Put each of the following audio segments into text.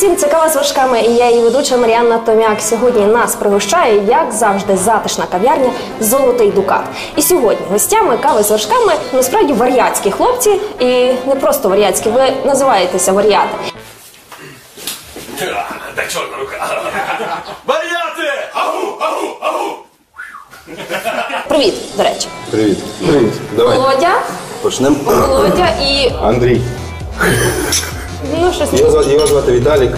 Привіт усім, це кава з вершками і я її ведуча Маріанна Томяк. Сьогодні нас пригощає, як завжди, затишна кав'ярня Золотий Дукат. І сьогодні гостями кави з вершками насправді вар'ятські хлопці, і не просто вар'ятські, ви називаєтеся вар'яти. Так чорна рука. Варіати! Агу, агу, агу! Привіт, до речі, Привіт. Привіт. Давай Володя, почнемо. Володя і Андрій. Ну щось. Його, звати- його звати Віталік,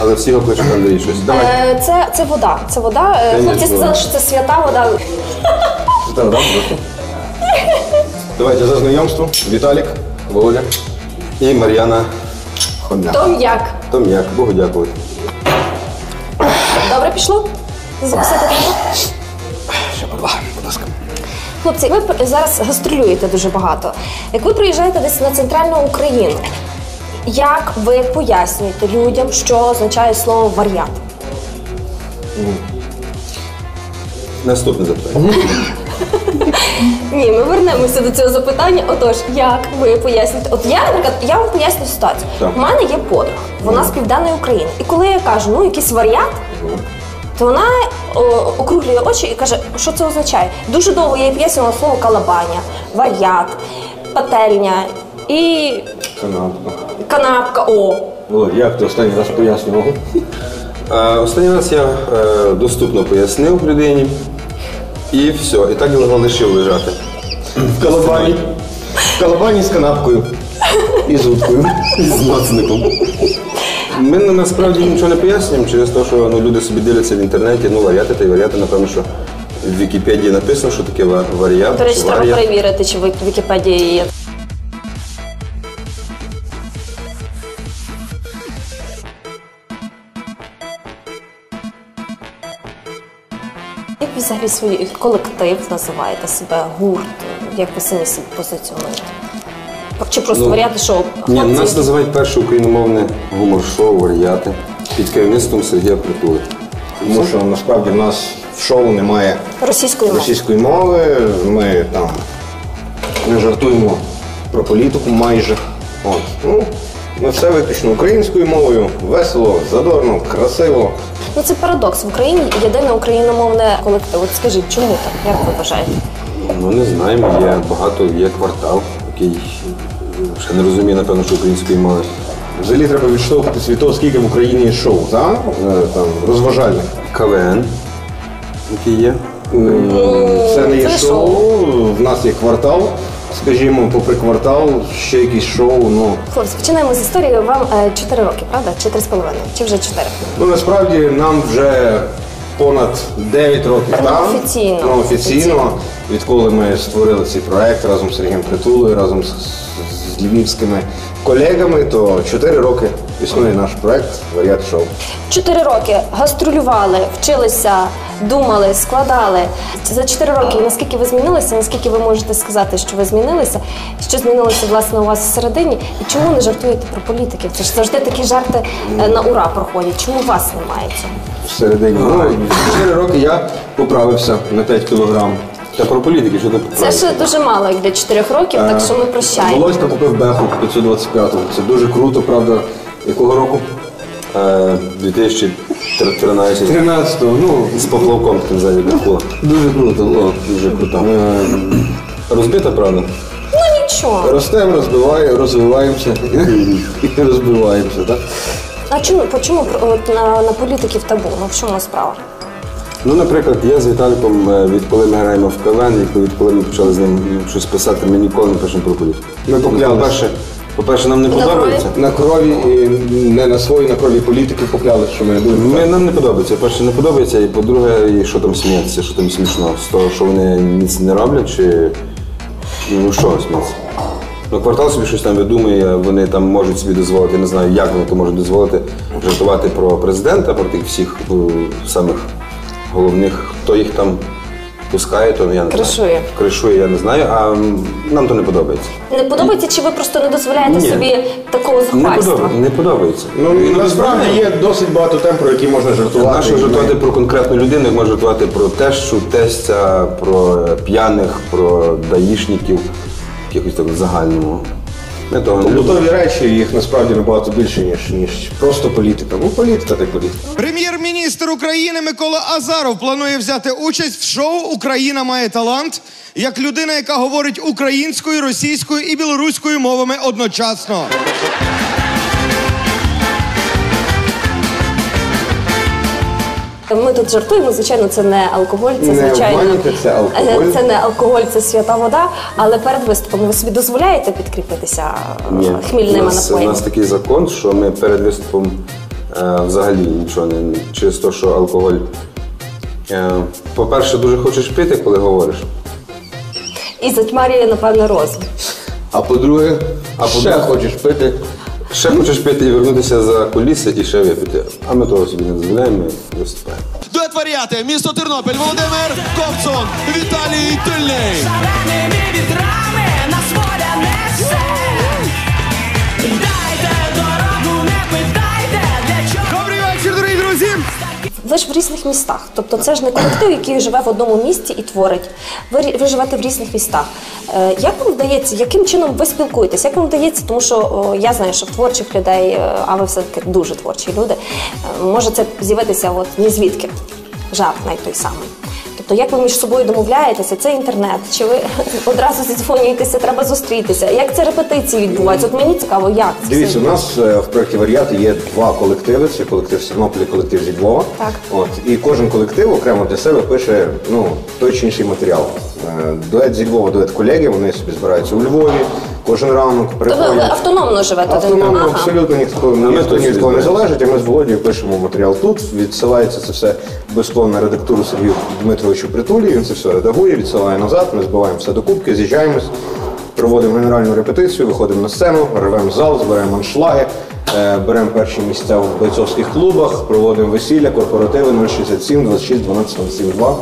але всі його кличуть Андрій щось. Давай. Е, Це, це вода. Це вода. Е, Конечно. Хлопці сказали, що це свята вода. Так, да, Давайте за знайомство. Віталік, Володя і Мар'яна Хомяк. Том як? Том'як, Богу дякувати. Добре пішло? Записати пішло? Ще будь ласка. Хлопці, ви зараз гастролюєте дуже багато. Як ви приїжджаєте десь на центральну Україну, як ви пояснюєте людям, що означає слово вар'ят? Наступне запитання. Ні, ми вернемося до цього запитання. Отож, як ви поясните? От я, наприклад, я вам поясню ситуацію. Так. У мене є подруга, вона з південної України. І коли я кажу, ну якийсь вар'ят, то вона о, округлює очі і каже, що це означає. Дуже довго я їй пояснювала слово калабаня, вар'ят, пательня і Канапка. Канапка. О, Володь, як ти останній раз пояснював? Е, Останній раз я е, доступно пояснив людині. І все. І так його лишив лежати. В калабані. В калабані з канапкою. І з уткою. з моцником. Ми на- насправді нічого не пояснюємо через те, що ну, люди собі дивляться в інтернеті, ну варіати та й варіати, напевно, що в Вікіпедії написано, що таке ва- варіант. до речі, чи треба перевірити, чи в Вікіпедії є. Взагалі свій колектив називаєте себе, гурт? Як ви самі себе позиціонуєте? Чи просто Ну, варіати шоу? Ні, нас називають перше україномовне гумор-шоу варіати під керівництвом Сергія Притули. Тому що насправді в нас в шоу немає російською мовою. російської мови. Ми там не жартуємо про політику майже. От. Ну, ми все виключно українською мовою. Весело, задорно, красиво. Ну це парадокс. В Україні єдине україномовне колектив. От скажіть, чому так? Як ви вважаєте? Ну не знаємо, є багато, є квартал, який ще не розуміє, напевно, що української мови. Взагалі треба відштовхуватись від того, скільки в Україні є шоу, так? Е, там, розважальних. КВН, який є. Це не є шоу. В нас є квартал. Скажімо, попри квартал, ще якісь шоу. Ну, Хлопці, починаємо з історії. Вам 4 роки, правда? Чи 3,5? Чи вже 4? ну насправді нам вже понад 9 років. Ну, так? офіційно. Ну, офіційно. Офіційно. Відколи ми створили цей проект разом з Сергієм Притулою, разом з, з львівськими колегами, то 4 роки існує наш проект Варіат шоу. 4 роки гастролювали, вчилися, думали, складали. За 4 роки наскільки ви змінилися, наскільки ви можете сказати, що ви змінилися, що змінилося власне у вас всередині, і чому не жартуєте про політиків? Це ж завжди такі жарти е, на ура проходять. Чому у вас немає цього? Всередині. Ну, 4 роки я поправився на 5 кілограм. Та про політики, що ти Це ще дуже мало як для 4 років, так що ми прощаємо. Володька купив беху 525-го. Це дуже круто, правда. Якого року? Е, 2013 13-го. Ну, з поплавком таким ззаді було. дуже круто. Ну, Дуже круто. Розбита, правда? Ну нічого. Ростемо, розбиваємо, розвиваємося і розбиваємося, так? А чому по чому от, на, на політиків табу? Ну в чому справа? Ну, наприклад, я з Віталіком, е, відколи ми граємо в КВН, і відколи ми почали з ним щось писати, ми ніколи не пишемо про політику. Ми поклялись. По-перше, нам не На подобається. На крові і не на свої, на крові політики попляли, що ми не будемо. Ми, нам не подобається. По-перше, не подобається, і по-друге, і що там сміятися, що там смішно. З того, що вони ніц не роблять, чи ну що сміятися. Ну, квартал собі щось там видумує, вони там можуть собі дозволити, не знаю, як вони то можуть дозволити жартувати про президента, про тих всіх е, самих головних, хто їх там пускає, то я не Кришує. знаю. Кришує, я не знаю, а нам то не подобається. Не подобається, чи ви просто не дозволяєте Ні. собі такого Не, зухвальства? подобається. не подобається. Ну, насправді є досить багато тем, про які можна жартувати. Нащо жартувати про конкретну людину, як можна жартувати про тещу, тестя, про е, п'яних, про даїшників, якось так в загальному. Того. Побутові речі їх насправді набагато більше, ніж, ніж просто політика. Ну, політика та політика. Прем'єр-міністр України Микола Азаров планує взяти участь в шоу Україна має талант як людина, яка говорить українською, російською і білоруською мовами одночасно. Ми тут жартуємо, звичайно, це не алкоголь, це Не звичайно обманюйте, це алкоголь. Е, Це не алкоголь, це свята вода. Але перед виступом ви собі дозволяєте підкріпитися е, Ні. хмільними нас, у нас такий закон, що ми перед виступом е, взагалі нічого не через те, що алкоголь. Е, по-перше, дуже хочеш пити, коли говориш. І затьмарює, напевно, розум. А по-друге, А по-друге- хочеш пити. Ще хочеш пити і вернутися за куліси і ще випити. А ми того собі не дозволяємо, виступаємо. Дует варіати. Місто Тернопіль. Володимир Ковцун. Віталій Тильний. Шаленими вітрами Ви ж в різних містах. Тобто це ж не колектив, який живе в одному місті і творить. Ви, ви живете в різних містах. Е, як вам вдається, яким чином ви спілкуєтесь? Як вам вдається? Тому що о, я знаю, що творчих людей, е, а ви все-таки дуже творчі люди, е, може це з'явитися от ні звідки. Жарт навіть той самий. Тобто, як ви між собою домовляєтеся, це інтернет, чи ви одразу зідзвонюєтеся, треба зустрітися? Як це репетиції відбуваються? От мені цікаво, як це Дивіться, у нас е, в проєкті Варіати є два колективи: це колектив з колектив зі Львова. Так. От і кожен колектив окремо для себе пише ну той чи інший матеріал. Е, Дует зі Львова, дует колеги. Вони собі збираються у Львові. Кожен ранок Тобто ви автономно живете Автономно, Ага. абсолютно ніхто, ніхто ні від кого не залежить, а ми з Володією пишемо матеріал тут. Відсилається це все на редактуру Сергію Дмитровичу Притулі. Він це все редагує, відсилає назад. Ми збиваємо все до кубки, з'їжджаємось, проводимо генеральну репетицію, виходимо на сцену, рвемо зал, збираємо аншлаги, е, беремо перші місця в бойцовських клубах, проводимо весілля, корпоративи 067 26 12 72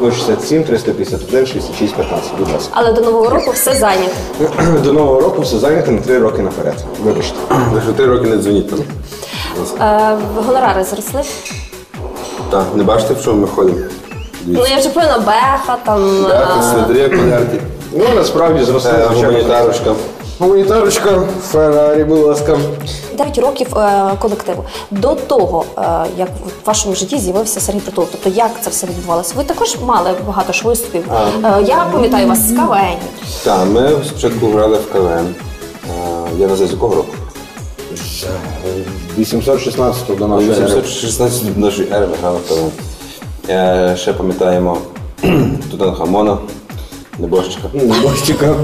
067 351 66 15. Будь ласка. Але до нового року все зайнято. До нового року все зайняте на три роки наперед. Вибачте. Лише три роки не дзвоніть нам. Е, гонорари зросли. Так, не бачите, в чому ми ходимо? Ну я вже поняла, беха там. Так, е, свидрі, конярки, Ну, насправді зросли. е, звичайно, гуманітарочка. Гуманітарочка, Феррарі, будь ласка. 9 років е, колективу. До того, е, як в вашому житті з'явився Сергій Притул, тобто як це все відбувалося? Ви також мали багато ж виступів. Е, я пам'ятаю вас з КВН. Так, ми спочатку грали в КВН. Е, Я не знаю, з якого року? 816 до нашої ери. 816 до нашої ери ми грали в КВН. Е, Ще пам'ятаємо Тутанхамона, Небожчика. Бочика.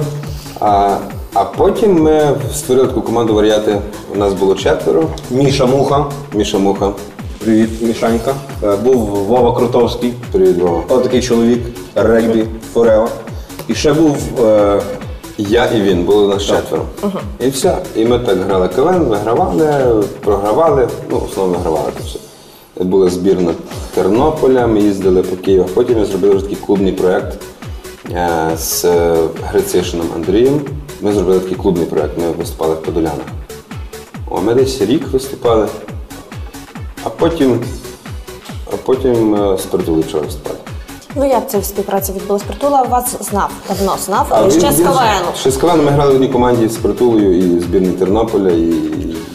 А, а потім ми створили таку команду варіати. У нас було четверо. Міша Муха. Міша Муха, Привіт, Мішанька. Е, Був Вова Крутовський. привіт Вова. Ось такий чоловік. Регбі, Форео. І ще був е, Я і він, було нас четверо. І все. І ми так грали КВН, вигравали, програвали, ну, в основному вигравали це все. Була збірна Тернополя, ми їздили по Києву. Потім ми зробили вже такий клубний проєкт з е, Грицишином Андрієм. Ми зробили такий клубний проєкт, ми виступали в Подолянах. О, ми десь рік виступали, а потім, а потім е, з Притулича виступали. Ну як це в співпраці відбулась? Притула вас знав, давно знав, А але він- ще з КВН. Ще з КВН ми грали в одній команді з Притулою і збірною Тернополя, і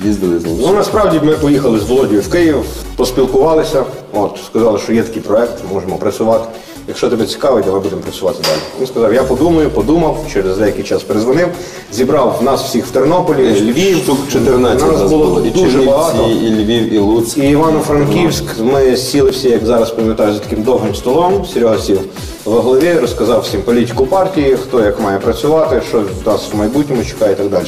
їздили з ним. Ну насправді ми поїхали з Володією в Київ, поспілкувалися. От сказали, що є такий проект, можемо працювати. Якщо тебе цікавить, давай будемо працювати далі. Він сказав, я подумаю, подумав, через деякий час перезвонив, зібрав нас всіх в Тернополі, Львів. Штук 14 нас було було. І дуже багато. і Львів, і Луцьк. І Івано-Франківськ, ми сіли всі, як зараз пам'ятаю, за таким довгим столом. Серега сів в голові, розказав всім політику партії, хто як має працювати, що нас в майбутньому чекає і так далі.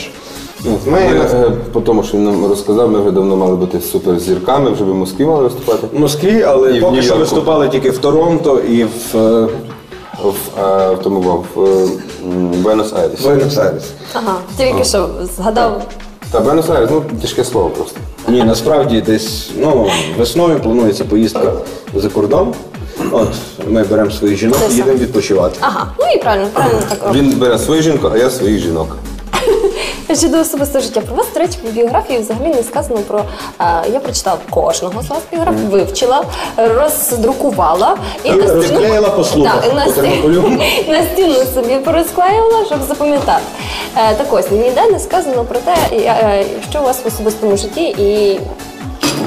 Ми, Ми, е, по тому, що він нам розказав, ми вже давно мали бути суперзірками, вже в Москві мали виступати. в Москві, але І поки що виступали тільки в Торонто і в е, В, е, в тому в, е, Буенос-Айресі. Буенос-Айресі. Ага, тільки що згадав. Та Буенос-Айрес, ну тяжке слово просто. Ні, насправді десь ну, весною планується поїздка за кордон. От ми беремо своїх жінок і їдемо відпочивати. Ага, ну і правильно, правильно так. Він бере свою жінку, а я своїх жінок. Щодо особистого життя про вас, до речі, в біографії взагалі не сказано про. е, я прочитала кожного з вас біографію, вивчила, роздрукувала і І розклеїла по слухах Так, на, стіну, на стіну собі порозклеїла, щоб запам'ятати. Е, так ось ніде не сказано про те, е, що у вас в особистому житті і.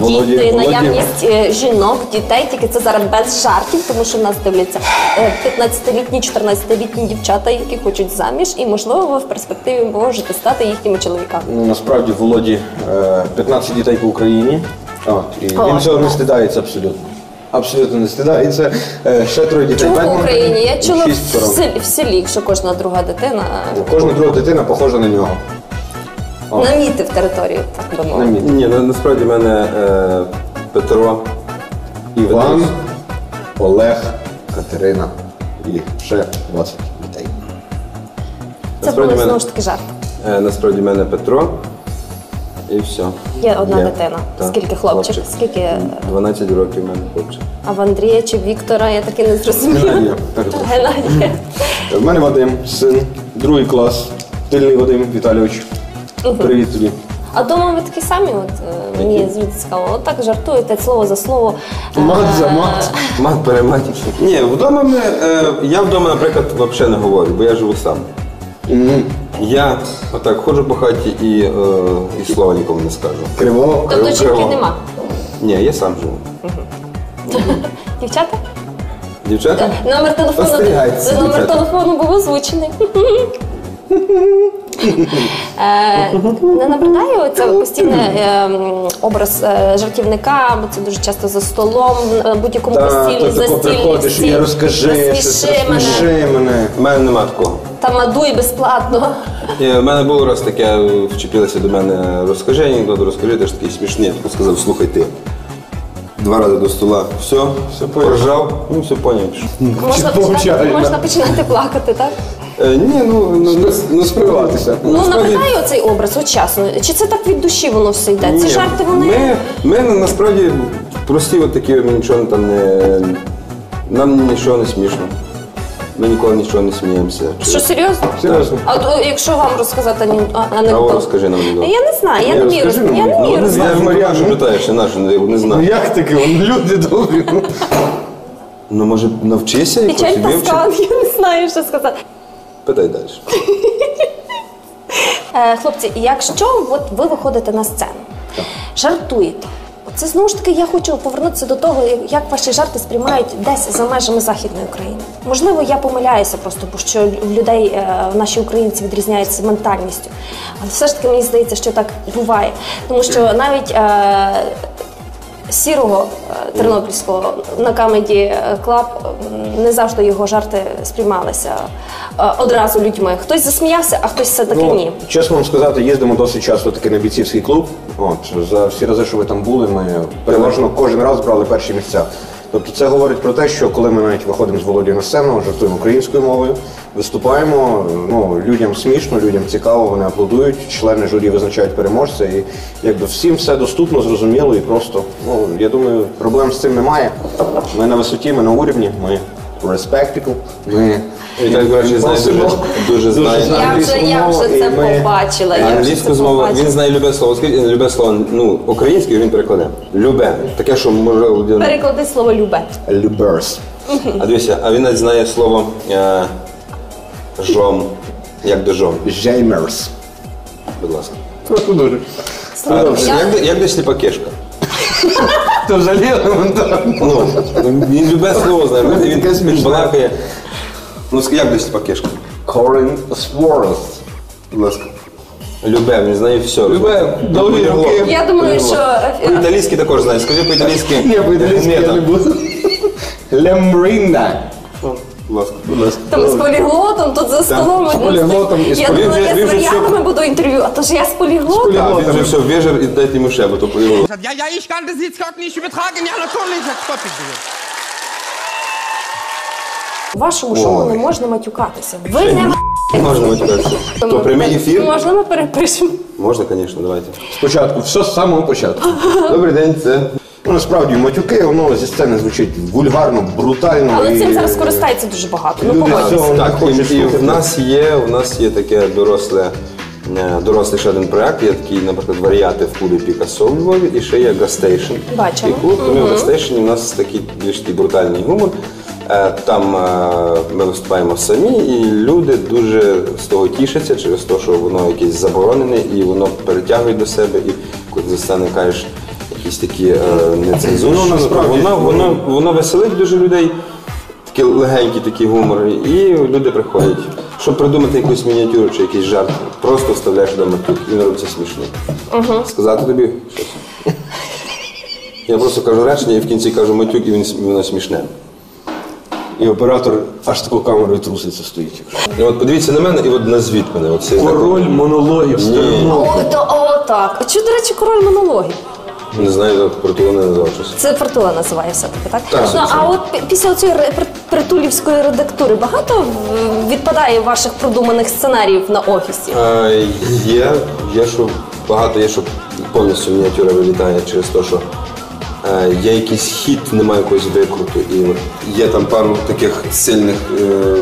Володі- Діти, Володі- наявність е, жінок, дітей, тільки це зараз без жартів, тому що в нас дивляться е, 15-літні, 14-літні дівчата, які хочуть заміж, і можливо в перспективі можете стати їхніми чоловіками. Ну, насправді Володі е, 15 дітей по Україні. От, і він цього не стидається абсолютно. Абсолютно не стидається. Е, ще троє дітей. Чому в Україні? Я чула в селі, в селі, що кожна друга дитина Кожна друга дитина похожа на нього. Намітив територію, так би мовити. Ні, на, насправді в мене е, Петро, Іван, Олег, Катерина і ще 20 дітей. Це Насправді були мене- знову ж таки жарт. Е, насправді в мене Петро. І все. Є одна Є. дитина. Так, Скільки хлопчик? Скільки 12 років в мене хлопчик. а в Андрія чи Віктора? Я таки не зрозуміла. Геннадія, перепрошую. Геннадія. В мене Вадим, син, другий клас, тильний Вадим Віталійович. Привіт тобі. А вдома ви такі самі? От е, мені звідси цікаво. От так жартуєте слово за слово. Е, Мат за мат. Мат перемат. Ні, вдома ми, е, я вдома, наприклад, взагалі не говорю, бо я живу сам. Я отак ходжу по хаті і, е, і слова нікому не скажу. Криво. Тобто Криво. жінки нема. Ні, я сам живу. Дівчата? Дівчата? Номер телефону, Остерігайтеся, номер дівчата. телефону був озвучений. Е, Не набридає оце постійний е, образ е, жартівника, бо це дуже часто за столом, на будь-якому постілі, за тако приходиш і розкажи, розсміши мене. У мене нема такого. Та мадуй безплатно. В мене було раз таке, вчепилося до мене, розкажи анекдот, розкажи, ти ж такий смішний. Я тако сказав, слухай ти. Два рази до стола. Все, все поржав, ну все поняв. Можна починати, можна починати плакати, так? Е, ні, ну, ну, ну, ну Спиватися. Ну, насправді- набридає оцей образ, от чесно. Чи це так від душі воно все йде? Ці Ні, жарти вони. Ми, ми насправді прості от такі, ми нічого там не. Нам нічого не смішно. Ми ніколи нічого не сміємося. Що серйозно? Серйозно. А от, о, якщо вам розказати ані- а- А анекдот? розкажи нам анекдот. Я не знаю, я не вмію розкажи роз- нам. Я не Ну, вмію не знаю, розказувати. Мар'яна, що питаєш, не наш, не, не Ну знаю. як таке? Вон Люди добрі. ну. Ну, може, навчися якось Печаль вивчи. Паскал, я не знаю, що сказати. Питай далі. Е, хлопці, якщо от ви виходите на сцену, жартуєте. Це знову ж таки я хочу повернутися до того, як ваші жарти сприймають десь за межами Західної України. Можливо, я помиляюся просто, бо що в людей е, наші українці відрізняються ментальністю. Але все ж таки мені здається, що так буває. Тому що навіть е, сірого е, тернопільського на камеді клаб не завжди його жарти сприймалися е, одразу людьми. Хтось засміявся, а хтось все таки ні. Ну, чесно вам сказати, їздимо досить часто таки на бійцівський клуб. От, за всі рази, що ви там були, ми переважно кожен раз брали перші місця. Тобто це говорить про те, що коли ми навіть виходимо з Володією на сцену, жартуємо українською мовою, виступаємо, ну, людям смішно, людям цікаво, вони аплодують, члени журі визначають переможця. І якби всім все доступно, зрозуміло і просто. Ну, я думаю, проблем з цим немає. Ми на висоті, ми на уровні, ми respectable, ми Віталій, до речі, знає дуже, дуже знає. знає. Я вже, я англійську вже це ми- побачила. Я Англійську змову, побачила. він знає любе слово. Скажіть, любе слово, ну, українською він перекладе. Любе. Таке, що може. Переклади слово любе. люберс. А дивіться, а він навіть знає слово е, жом. Як до жом, Жеймерс. будь ласка. Просто дуже. А, Я- як, до- як до сліпа кишка? Це взагалі елементарно. Ну, він любе слово знає, він, він, він балакає. Ну, ск- як до сліпа кишка? Корин Сворос. Будь ласка. Любе, він знає все. Любе, довгі Поліглот. руки. Я думаю, Поліглот. що е, По-італійськи також знає. Скажи по-італійськи. Ні, по-італійськи я не буду. Лембринда. Будь ласка. Будь ласка. там з поліглотом, тут за столом. з поліглотом і з Я думала, я з він буду інтерв'ю, а то ж я з поліглотом. А, він вже все вижив і дайте йому ще, бо то поліглот. Ja, ja, ich kann das jetzt gerade nicht übertragen. Ja, natürlich, jetzt Gott. Вашому шоу не можна матюкатися. Ви не Можна матюкатися. То прямий ефір? Можна ми перепишемо. Можна, звісно, давайте. Спочатку, все з самого початку. Добрий день, це. Ну, насправді, матюки, воно зі сцени звучить вульгарно, брутально. Але і- цим зараз користається дуже багато. Ну, Люди погодьтесь. цього не Так, хочуть і, і в нас є, у нас є таке доросле, е, дорослий ще один проект, є такий, наприклад, варіати в клубі Пікассо у Львові, і ще є Гастейшн. Бачимо. І клуб, ми в Гастейшні у нас такий більш такий брутальний гумор. Е, Там е, ми виступаємо самі, і люди дуже з того тішаться через те, що воно якесь заборонене, і воно перетягує до себе, і коли за сцени кажеш якісь такі е, нецензурні, Воно насправді- воно, воно, воно веселить дуже людей. Такий легенький такий гумор, і люди приходять. Щоб придумати якусь мініатюру чи якийсь жарт, просто вставляєш до матюк і він робиться смішним. Сказати тобі щось. Я просто кажу речення і в кінці кажу матюк, і він воно смішне. І оператор аж таку камерою труситься стоїть. І от подивіться на мене і от назвіть мене. От це Король монологів Ні. О, то, о, так. А чого, до речі, король монологів? Не знаю, як того не назвав щось. Це Фортуна називає все-таки, так? Так, ну, а от пі- після цієї притулівської редактури багато в- відпадає ваших продуманих сценаріїв на офісі? Е, є, є, що багато є, що повністю мініатюра вилітає через те, що е, є якийсь хід, немає якогось викруту. І от є там пару таких сильних е, м,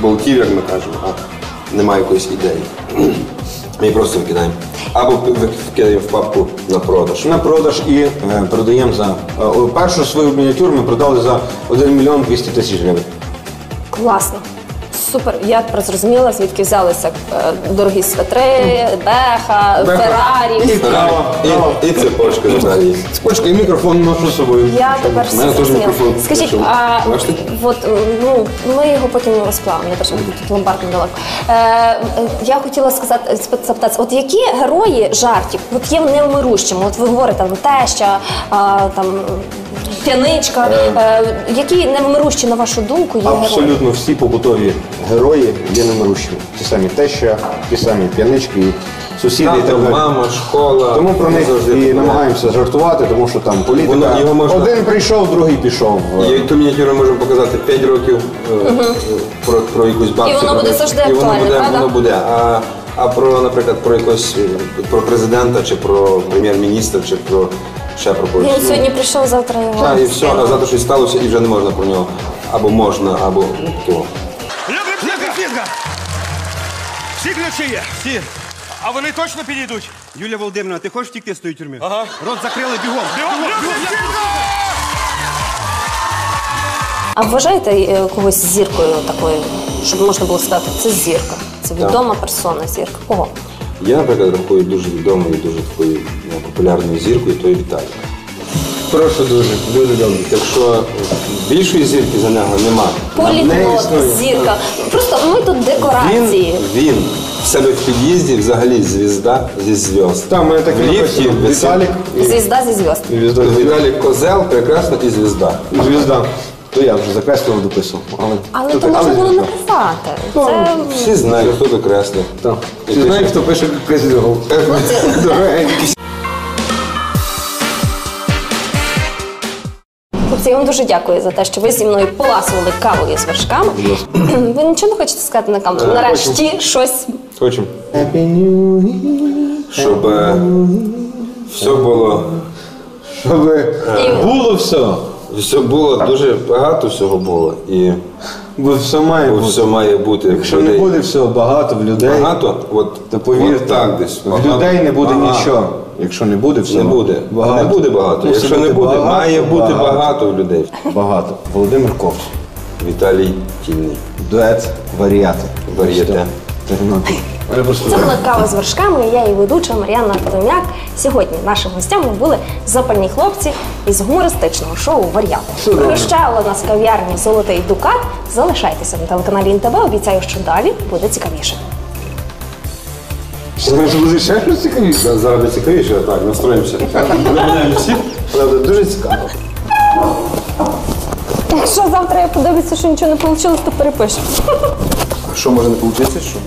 болтів, як ми кажемо, а немає якоїсь ідеї. Ми її просто викидаємо. Або вик- в папку на продаж. На продаж і е, продаємо за е, першу свою мініатюру ми продали за 1 мільйон 200 тисяч гривень. Класно. Супер. Я зрозуміла, звідки взялися е, дорогі свитри, беха, феррарі. І кава. І, і цепочка Наталії. Цепочка і мікрофон ношу з собою. Я тепер У мене все теж зрозуміла. мікрофон Скажіть, а Бачите? от ну ми його потім розплавимо, не перше тут ломбард недалеко. Е, е, я хотіла сказати, запитатися, от які герої жартів от є невмирущими? От ви говорите там теща, а, там п'яничка. Е, які невмирущі, на вашу думку, є герої? Абсолютно всі побутові герої є немирущими. Ті самі теща, ті самі п'янички, сусіди і Тато, так далі. мама, школа. Тому про них і намагаємося жартувати, тому що там політика. Воно- його можна- Один прийшов, другий пішов. І ту мініатюру можемо показати 5 років е, про, про якусь бабцю. І воно буде завжди і воно актуальне, буде, правда? Воно буде. А, а про, наприклад, про якось е, про президента, чи про прем'єр-міністра, чи про ще про когось. Він сьогодні прийшов, завтра його. Так, і все, а завтра щось сталося, і вже не можна про нього. Або можна, або ну, то. Фінга! Всі ключі є, всі. А вони точно підійдуть? Юлія Володимирівна, ти хочеш втікти з тої тюрми? Ага. Рот закрили бігом. А вважаєте е, когось зіркою такою, щоб можна було сказати, це зірка, це відома персона, зірка. Кого? Я, наприклад, рахую дуже відомою, дуже такою ну, популярною зіркою, то і Віталій. Прошу дуже, дуже добре. Так що більшої зірки за нього нема. Поліглот, зірка. Ми тут декорації. він в себе в під'їзді взагалі звізда зі зв'язд. Там мене так в і ліфті написано. Віталік Звізда зі зв'язд. і звізда. Віталій Козел, прекрасна і звізда. Звізда. То я вже закреслив, дописував. Але, Але то можна було звізда. написати. Ну, Це Всі знають, хто до кресли. Так. Всі знають, хто пише козльов. Дорогенький. Хлопці, я вам дуже дякую за те, що ви зі мною поласували кавою з вершками. Ви нічого не хочете сказати на камеру? Нарешті щось. Хочемо. Щоб е, все було, Щоб було все. все було дуже багато всього було. І Бо все має бути. все має бути. Якщо не людей. буде всього багато в людей, багато, от, то повірте, от так десь. в людей не буде нічого. Якщо не буде Не буде. багато. Не буде багато. Мусить Якщо не бути буде, багато, має бути багато в людей. Багато. Володимир Ковш. Віталій Тільний. Дует варіати. Варіате. Тернопіль. Це була кава з вершками. Я і ведуча Мар'яна Подом'як. Сьогодні нашими гостями були запальні хлопці із гумористичного шоу Вар'ят. Прощала нас кав'ярні Золотий Дукат. Залишайтеся на телеканалі НТВ. Обіцяю, що далі буде цікавіше. Думаєш, буде ще щось цікавіше? Зараз буде цікавіше, так, настроїмося. Всі. Правда, дуже цікаво. Якщо завтра я подивлюся, що нічого не вийшло, то перепишу. А що може не вийти? Що?